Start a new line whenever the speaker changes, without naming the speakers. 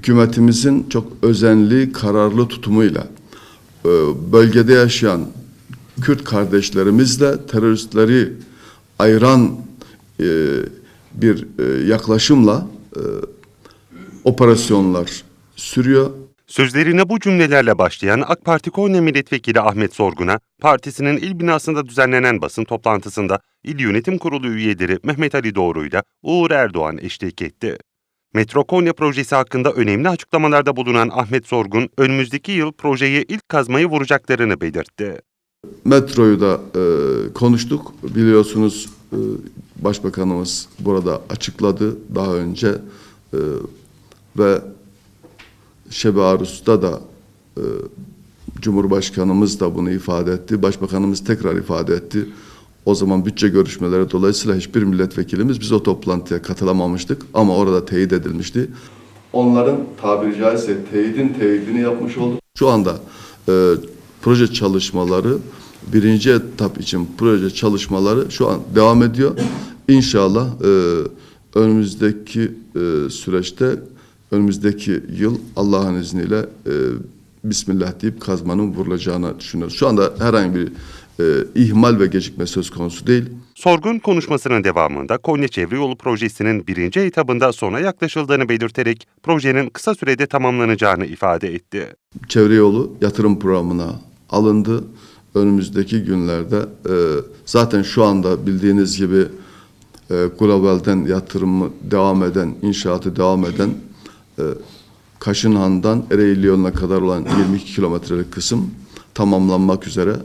hükümetimizin çok özenli, kararlı tutumuyla e, bölgede yaşayan Kürt kardeşlerimizle teröristleri ayıran e, bir e, yaklaşımla operasyonlar sürüyor.
Sözlerine bu cümlelerle başlayan AK Parti Konya Milletvekili Ahmet Sorgun'a, partisinin il binasında düzenlenen basın toplantısında İl Yönetim Kurulu üyeleri Mehmet Ali Doğru'yla Uğur Erdoğan eşlik etti. Metro Konya projesi hakkında önemli açıklamalarda bulunan Ahmet Sorgun, önümüzdeki yıl projeye ilk kazmayı vuracaklarını belirtti.
Metroyu da e, konuştuk. Biliyorsunuz e, Başbakanımız burada açıkladı daha önce e, ve Şebe Arus'ta da e, Cumhurbaşkanımız da bunu ifade etti. Başbakanımız tekrar ifade etti. O zaman bütçe görüşmeleri dolayısıyla hiçbir milletvekilimiz biz o toplantıya katılamamıştık ama orada teyit edilmişti. Onların tabiri caizse teyidin teyidini yapmış olduk. Şu anda e, proje çalışmaları birinci etap için proje çalışmaları şu an devam ediyor. İnşallah e, önümüzdeki e, süreçte önümüzdeki yıl Allah'ın izniyle e, Bismillah deyip kazmanın vurulacağını düşünüyoruz. Şu anda herhangi bir e, ihmal ve gecikme söz konusu değil.
Sorgun konuşmasının devamında Konya Çevre Yolu Projesi'nin birinci etabında sona yaklaşıldığını belirterek projenin kısa sürede tamamlanacağını ifade etti.
Çevre yolu yatırım programına alındı. Önümüzdeki günlerde e, zaten şu anda bildiğiniz gibi e, globalden yatırımı devam eden, inşaatı devam eden e, Kaşınhan'dan Ereğli yoluna kadar olan 22 kilometrelik kısım tamamlanmak üzere.